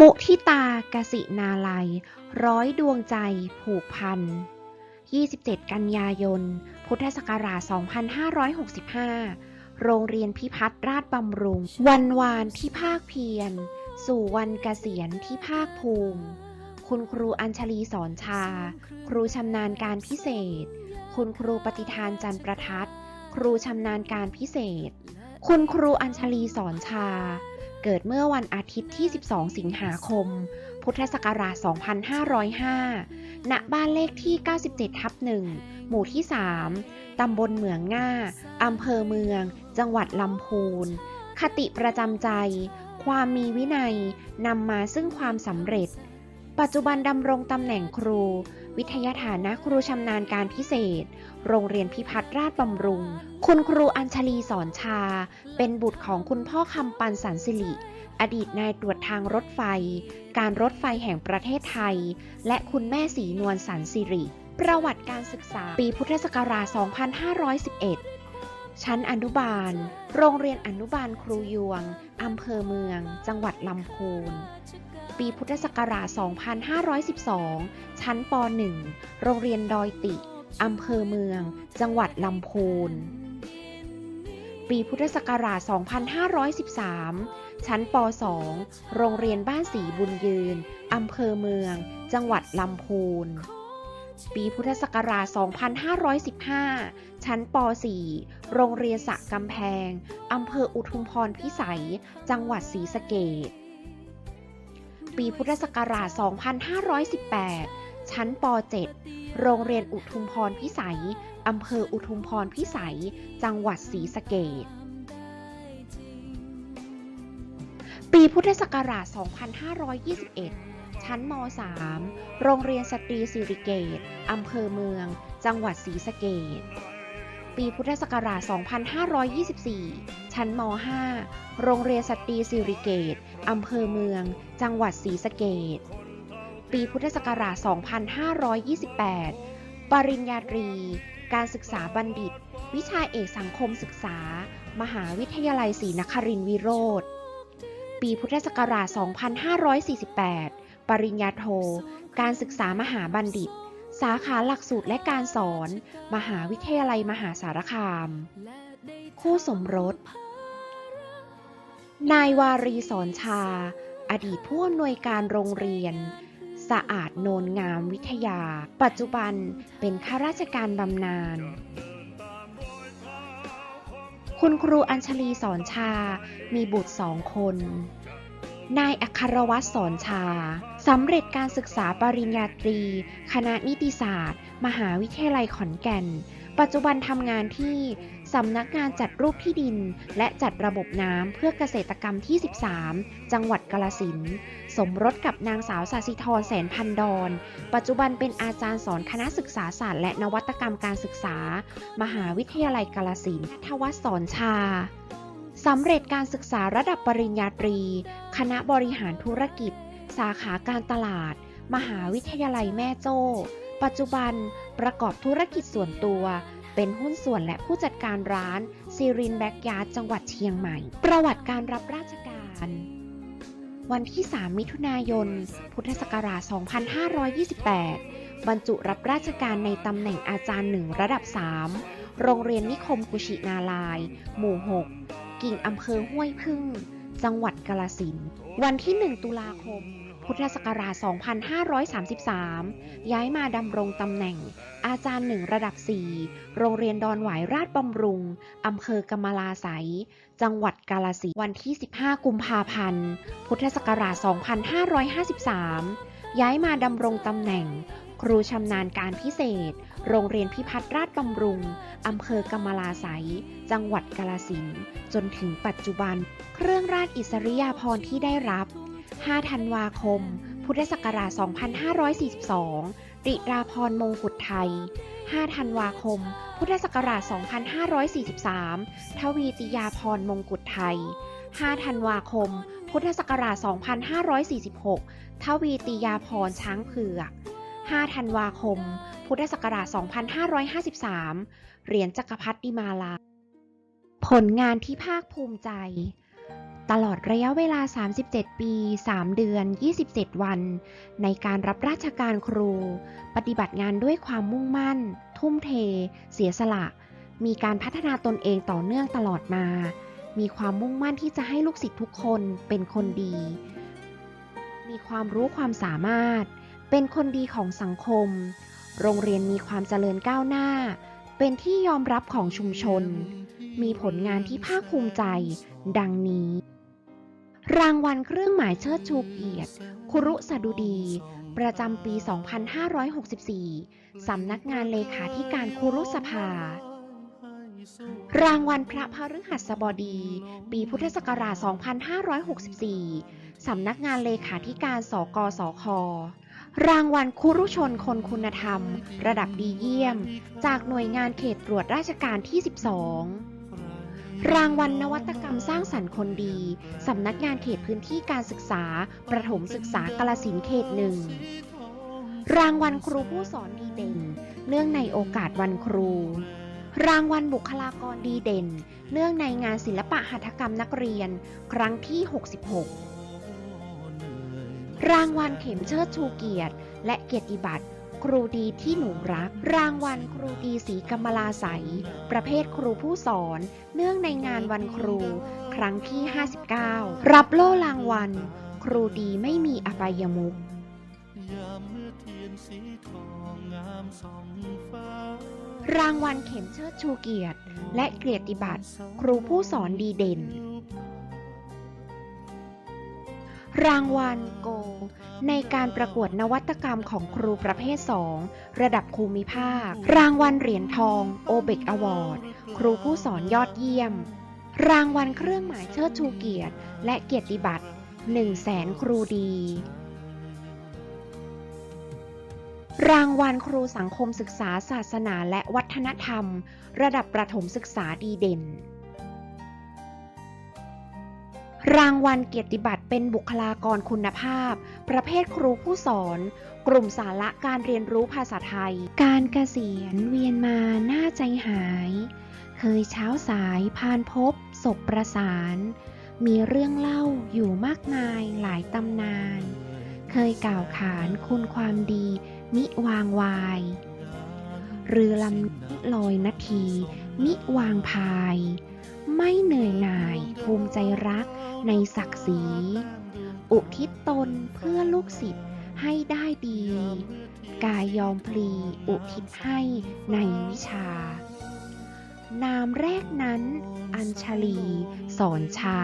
มุทิตากสินาลัย ร้อยดวงใจผูกพัน 27 กันยายน พุทธศักราช 2565 โรงเรียนพิพัฒน์ราชบำรุง วันวานที่ภาคเพียร สู่วันเกษียณที่ภาคภูมิ คุณครูอัญชลีสอนชา ครูชำนาญการพิเศษ คุณครูปฏิทานจันประทัด ครูชำนาญการพิเศษ คุณครูอัญชลีสอนชา เกิดเมื่อวันอาทิตย์ที่ 12 สิงหาคม พุทธศักราช 2505 ณ บ้านเลขที่ 97 ทับ 1 หมู่ที่ 3 ตำบลเหมืองง่า อำเภอเมือง จังหวัดลำพูน คติประจำใจ ความมีวินัย นำมาซึ่งความสำเร็จ ปัจจุบันดำรงตำแหน่งครู วิทยาฐานะครูชำนาญการพิเศษ โรงเรียนพิพัฒน์ราชบำรุง คุณครูอัญชลีสอนชา เป็นบุตรของคุณพ่อคำปันสันสิริ อดีตนายตรวจทางรถไฟ การรถไฟแห่งประเทศไทย และคุณแม่สีนวลสันสิริ ประวัติการศึกษาปีพุทธศักราช 2511 ชั้นอนุบาล โรงเรียนอนุบาลครูยวง อำเภอเมือง จังหวัดลำพูน ปีพุทธศักราช 2512 ชั้นป .1 โรงเรียนดอยติ อำเภอเมือง จังหวัดลำพูน ปีพุทธศักราช 2513 ชั้นป .2 โรงเรียนบ้านสีบุญยืน อำเภอเมือง จังหวัดลำพูน ปีพุทธศักราช 2515 ชั้นป .4 โรงเรียนสะกำแพง อำเภออุทุมพรพิสัย จังหวัดศรีสะเกษปีพุทธศักราช 2518 ชั้นป .7 โรงเรียนอุทุมพรพิสัย อำเภออุทุมพรพิสัย จังหวัดศรีสะเกษปีพุทธศักราช 2521 ชั้นม .3 โรงเรียนสตรีสิริเกตอำเภอเมือง จังหวัดศรีสะเกษปีพุทธศักราช 2524 ชั้นม .5 โรงเรียนสตรีสิริเกตอำเภอเมือง จังหวัดศรีสะเกษปีพุทธศักราช 2528 ปริญญาตรี การศึกษาบัณฑิต วิชาเอกสังคมศึกษา มหาวิทยาลัยศรีนครินทร์วิโรธปีพุทธศักราช 2548 ปริญญาโท การศึกษามหาบัณฑิต สาขาหลักสูตรและการสอน มหาวิทยาลัยมหาสารคาม คู่สมรส นายวารีสอนชา อดีตผู้อำนวยการโรงเรียน สะอาดโนนงามวิทยา ปัจจุบันเป็นข้าราชการบำนาญคุณครูอัญชลีสอนชา มีบุตรสองคน นายอัครวัตรสอนชา สำเร็จการศึกษาปริญญาตรี คณะนิติศาสตร์ มหาวิทยาลัยขอนแก่น ปัจจุบันทำงานที่สำนักงานจัดรูปที่ดิน และจัดระบบน้ำเพื่อเกษตรกรรมที่ 13 จังหวัดกาลสินสมรสกับนางสาวสาสิธรแสนพันดอนปัจจุบันเป็นอาจารย์สอนคณะศึกษาศาสตร์และนวัตกรรมการศึกษา มหาวิทยาลัยกาลสินทวัฒสอนชาสำเร็จการศึกษาระดับปริญญาตรี คณะบริหารธุรกิจ สาขาการตลาด มหาวิทยาลัยแม่โจ้ ปัจจุบันประกอบธุรกิจส่วนตัว เป็นหุ้นส่วนและผู้จัดการร้านซีรินแบ็กยาร์ดจังหวัดเชียงใหม่ ประวัติการรับราชการ วันที่ 3 มิถุนายน พุทธศักราช 2528 บรรจุรับราชการในตำแหน่งอาจารย์หนึ่งระดับ 3 โรงเรียนนิคมกุชินาลาย หมู่ 6 กิ่งอำเภอห้วยพึ่ง จังหวัดกาลสิน วันที่ 1 ตุลาคม พุทธศักราช 2533 ย้ายมาดำรงตำแหน่ง อาจารย์หนึ่งระดับ 4 โรงเรียนดอนหวายราชบำรุง อำเภอกำมลาไสยจังหวัดกาลสิน วันที่ 15 กุมภาพันธ์ พุทธศักราช 2553 ย้ายมาดำรงตำแหน่ง ครูชำนาญการพิเศษ โรงเรียนพิพัฒน์ราชบำรุง อำเภอกำมลาไสยจังหวัดกาลสินจนถึงปัจจุบัน เครื่องราชอิสริยาภรณ์ที่ได้รับ 5 ธันวาคม พุทธศักราช 2542ติราพรมงกุฎไทย 5 ธันวาคม พุทธศักราช 2543 ทวีติยาพรมงกุฎไทย 5 ธันวาคม พุทธศักราช 2546 ทวีติยาพรช้างเผือก 5 ธันวาคม พุทธศักราช 2553 เหรียญจักรพรรดิมาลา ผลงานที่ภาคภูมิใจ ตลอดระยะเวลา 37 ปี 3 เดือน 27 วัน ในการรับราชการครู ปฏิบัติงานด้วยความมุ่งมั่น ทุ่มเท เสียสละ มีการพัฒนาตนเองต่อเนื่องตลอดมา มีความมุ่งมั่นที่จะให้ลูกศิษย์ทุกคนเป็นคนดี มีความรู้ความสามารถ เป็นคนดีของสังคม โรงเรียนมีความเจริญก้าวหน้า เป็นที่ยอมรับของชุมชน มีผลงานที่ภาคภูมิใจ ดังนี้ รางวัลเครื่องหมายเชิดชูเกียรติครุสดุดี ประจำปี 2564 สำนักงานเลขาธิการครุสภา รางวัลพระพฤหัสบดี ปีพุทธศักราช 2564 สำนักงานเลขาธิการ สกสค รางวัลคุรุชนคนคุณธรรม ระดับดีเยี่ยม จากหน่วยงานเขตตรวจราชการที่ 12 รางวัลนวัตกรรมสร้างสรรค์คนดี สำนักงานเขตพื้นที่การศึกษา ประถมศึกษากาลสินเขตหนึ่ง รางวัลครูผู้สอนดีเด่น เนื่องในโอกาสวันครู รางวัลบุคลากรดีเด่น เนื่องในงานศิลปะหัตถกรรมนักเรียน ครั้งที่ 66 รางวัลเข็มเชิดชูเกียรติ และเกียรติบัตรครูดีที่หนูรัก รางวัลครูดีสีกำมลาใส ประเภทครูผู้สอน เนื่องในงานวันครู ครั้งที่ 59 รับโล่รางวัล ครูดีไม่มีอบายมุขยามเมื่อเทียนสีทองงามสองฟ้ารางวัลเข็มเชิดชูเกียรติ และเกียรติบัตร ครูผู้สอนดีเด่น รางวัลโก ในการประกวดนวัตกรรมของครูประเภท 2 ระดับภูมิภาค รางวัลเหรียญทองโอเบกอวอร์ด ครูผู้สอนยอดเยี่ยม รางวัลเครื่องหมายเชิดชูเกียรติ และเกียรติบัตร1 0 0 0 0แสนครูดี รางวัลครูสังคมศึกษาศาสนาและวัฒนธรรม ระดับประถมศึกษาดีเด่น รางวัลเกียรติบัตร เป็นบุคลากรคุณภาพ ประเภทครูผู้สอน กลุ่มสาระการเรียนรู้ภาษาไทย การเกษียณเวียนมาหน้าใจหาย เคยเช้าสายพานพบศพประสาน มีเรื่องเล่าอยู่มากมายหลายตำนาน เคยกล่าวขานคุณความดีมิวางวาย เรือลำลอยนาที มิวางพาย ไม่เหนื่อยหน่าย ภูมิใจรักในศักดิ์ศรี อุทิศตนเพื่อลูกศิษย์ให้ได้ดี กายยอมพลีอุทิศให้ในวิชา นามแรกนั้น อัญชลี สอนชา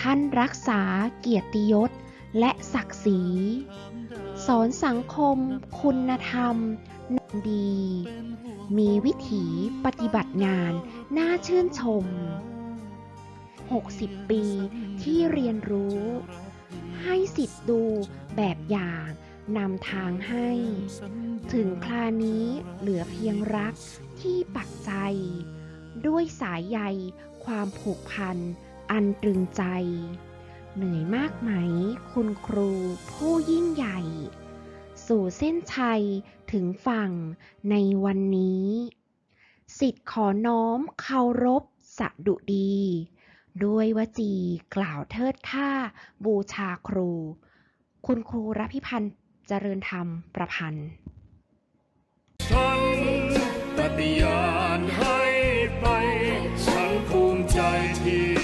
ท่านรักษาเกียรติยศและศักดิ์ศรี สอนสังคม คุณธรรมนดี มีวิถีปฏิบัติงานน่าชื่นชม 60 ปีที่เรียนรู้ ให้สิทธิ์ดูแบบอย่างนำทางให้ ถึงคลานี้เหลือเพียงรักที่ปักใจ ด้วยสายใยความผูกพันอันตรึงใจ เหนื่อยมากไหมคุณครูผู้ยิ่งใหญ่ สู่เส้นชัย ถึงฝั่งในวันนี้ สิทธิ์ขอน้อมเคารพสะดุดี ด้วยวจีกล่าวเทิดค่าบูชาครู คุณครูรพิพันธ์เจริญธรรมประพันธ์ฉันปฏิญาณให้ไป ฉันภูมิใจที่